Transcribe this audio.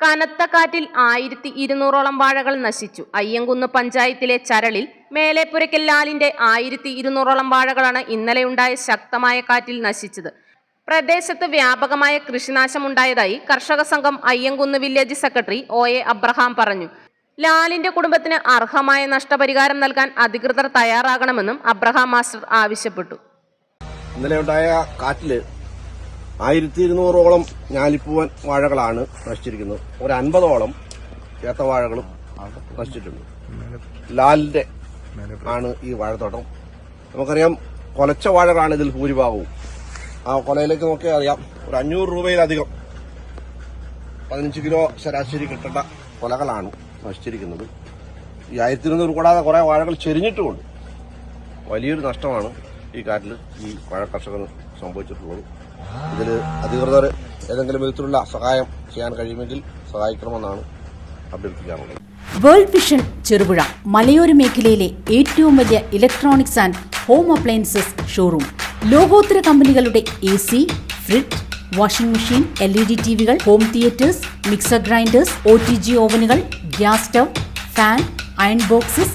കനത്ത കാറ്റിൽ ആയിരത്തി ഇരുന്നൂറോളം വാഴകൾ നശിച്ചു. അയ്യങ്കുന്ന് പഞ്ചായത്തിലെ ചരളിൽ മേലേപ്പുരയ്ക്കൽ ലാലിന്റെ ആയിരത്തി ഇരുന്നൂറോളം വാഴകളാണ് ഇന്നലെയുണ്ടായ ശക്തമായ കാറ്റിൽ നശിച്ചത്. പ്രദേശത്ത് വ്യാപകമായ കൃഷിനാശമുണ്ടായതായി കർഷക സംഘം Ayyankunnu village secretary O A Abraham പറഞ്ഞു. ലാലിന്റെ കുടുംബത്തിന് അർഹമായ നഷ്ടപരിഹാരം നൽകാൻ അധികൃതർ തയ്യാറാകണമെന്നും അബ്രഹാം മാസ്റ്റർ ആവശ്യപ്പെട്ടു. ഇന്നലെ ഉണ്ടായ കാറ്റിൽ ആയിരത്തി ഇരുന്നൂറോളം ഞാലിപ്പൂവൻ വാഴകളാണ് നശിച്ചിരിക്കുന്നത്. ഒരു അൻപതോളം ഏത്തവാഴകളും നശിച്ചിട്ടുണ്ട്. ലാലിന്റെ ആണ് ഈ വാഴത്തോട്ടം. നമുക്കറിയാം കൊലച്ച വാഴകളാണ് ഇതിൽ ഭൂരിഭാഗവും. ആ കൊലയിലേക്ക് നോക്കിയാൽ അറിയാം ഒരു അഞ്ഞൂറ് രൂപയിലധികം പതിനഞ്ച് കിലോ ശരാശരി കിട്ടേണ്ട കൊലകളാണ് നശിച്ചിരിക്കുന്നത്. ഈ ആയിരത്തി ഇരുന്നൂറ് കൂടാതെ കുറെ വാഴകൾ ചെരിഞ്ഞിട്ടുമുണ്ട്. വലിയൊരു നഷ്ടമാണ് ഈ കാറ്റിൽ ഈ വാഴ കർഷകർ സംഭവിച്ചിട്ടുള്ളത്. ഇതിൽ അധികൃതർ ഏതെങ്കിലും വിധത്തിലുള്ള സഹായം ചെയ്യാൻ കഴിയുമെങ്കിൽ സഹായിക്കണമെന്നാണ് അഭ്യർത്ഥിക്കാറുള്ളത് വേൾഡ് വിഷൻ ചെറുപുഴ മലയോര മേഖലയിലെ ഏറ്റവും വലിയ electronics and home appliances showroom. ലോകോത്തര കമ്പനികളുടെ A C fridge washing machine L E D T വികൾ home theatres mixer grinders O T G ഓവനുകൾ gas stove fan iron boxes